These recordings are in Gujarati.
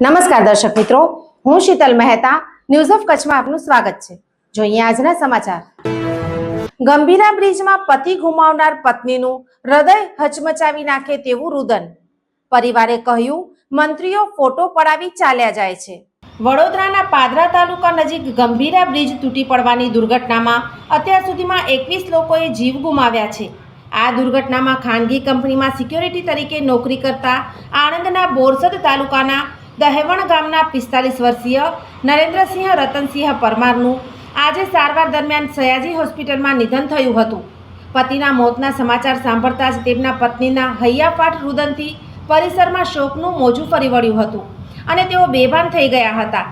નમસ્કાર દર્શક મિત્રો, હું શીતલ મહેતા ન્યૂઝ ઓફ કચ્છમાં આપનું સ્વાગત છે. જોઈએ આજના સમાચાર. ગંભીરા બ્રિજમાં પતિ ગુમાવનાર પત્નીનું હૃદય હચમચાવી નાખે તેવું રુદન. પરિવારે કહ્યું, મંત્રીઓ ફોટો પડાવી ચાલ્યા જાય છે. વડોદરાના પાદરા તાલુકા નજીક ગંભીરા બ્રિજ તૂટી પડવાની દુર્ઘટનામાં અત્યાર સુધીમાં એકવીસ લોકોએ જીવ ગુમાવ્યા છે. આ દુર્ઘટનામાં ખાનગી કંપનીમાં સિક્યોરિટી તરીકે નોકરી કરતા આણંદના બોરસદ તાલુકાના દહેવણ ગામના પિસ્તાલીસ વર્ષીય નરેન્દ્રસિંહ રતનસિંહ પરમારનું આજે સારવાર દરમિયાન સયાજી હોસ્પિટલમાં નિધન થયું હતું. પતિના મોતના સમાચાર સાંભળતા જ તેમના પત્નીના હૈયાફાટ રુદનથી પરિસરમાં શોકનું મોજું ફરી વળ્યું હતું અને તેઓ બેભાન થઈ ગયા હતા.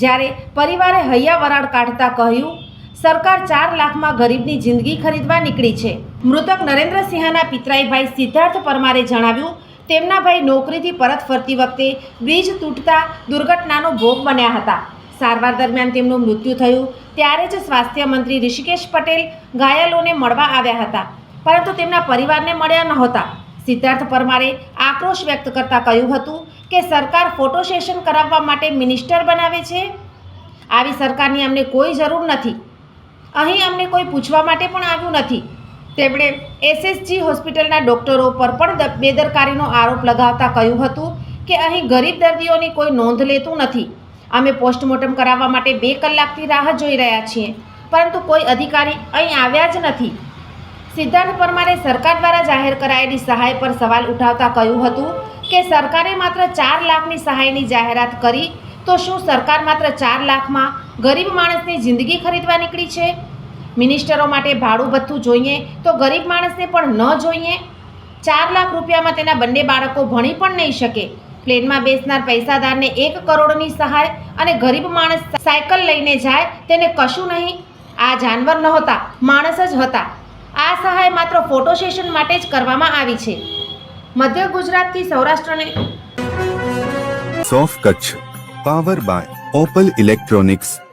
જ્યારે પરિવારે હૈયા વરાળ કાઢતા કહ્યું, સરકાર ચાર લાખમાં ગરીબની જિંદગી ખરીદવા નીકળી છે. મૃતક નરેન્દ્રસિંહના પિતરાઈભાઈ સિદ્ધાર્થ પરમારે જણાવ્યું તેમના ભાઈ નોકરીથી પરત ફરતી વખતે બ્રિજ તૂટતા દુર્ઘટનાનો ભોગ બન્યા હતા. સારવાર દરમિયાન તેમનું મૃત્યુ થયું. ત્યારે જ સ્વાસ્થ્ય મંત્રી ઋષિકેશ પટેલ ઘાયલોને મળવા આવ્યા હતા. પરંતુ તેમના પરિવારને મળ્યા નહોતા. સિદ્ધાર્થ પરમારે આક્રોશ વ્યક્ત કરતા કહ્યું હતું કે સરકાર ફોટો સેશન કરાવવા માટે મિનિસ્ટર બનાવે છે. આવી સરકારની અમને કોઈ જરૂર નથી. અહીં અમને કોઈ પૂછવા માટે પણ આવ્યું નથી. તેમણે એસએસજી હોસ્પિટલના ડોક્ટરો પર પણ બેદરકારીનો આરોપ લગાવતા કહ્યું હતું કે અહીં ગરીબ દર્દીઓની કોઈ નોંધ લેતું નથી. અમે પોસ્ટમોર્ટમ કરાવવા માટે બે કલાકથી રાહ જોઈ રહ્યા છીએ, પરંતુ કોઈ અધિકારી અહીં આવ્યા જ નથી. સિદ્ધાર્થ પરમારે સરકાર દ્વારા જાહેર કરાયેલી સહાય પર સવાલ ઉઠાવતા કહ્યું હતું કે સરકારે માત્ર ચાર લાખની સહાયની જાહેરાત કરી, તો શું સરકાર માત્ર ચાર લાખમાં ગરીબ માણસની જિંદગી ખરીદવા નીકળી છે? મિનિસ્ટરો માટે ભાડું ભથ્થું જોઈએ તો ગરીબ માણસને પણ ન જોઈએ? ચાર લાખ રૂપિયામાં તેના બંને બાળકો ભણી પણ નહીં શકે. પ્લેનમાં બેસનાર પૈસાદારને એક કરોડની સહાય અને ગરીબ માણસ સાયકલ લઈને જાય તેને કશું નહીં. આ જાનવર નહોતા, માણસ જ હતા. આ સહાય માત્ર ફોટો સેશન માટે જ કરવામાં આવી છે. મધ્ય ગુજરાતથી સૌરાષ્ટ્રને સોફ Kutch, power by Opal electronics.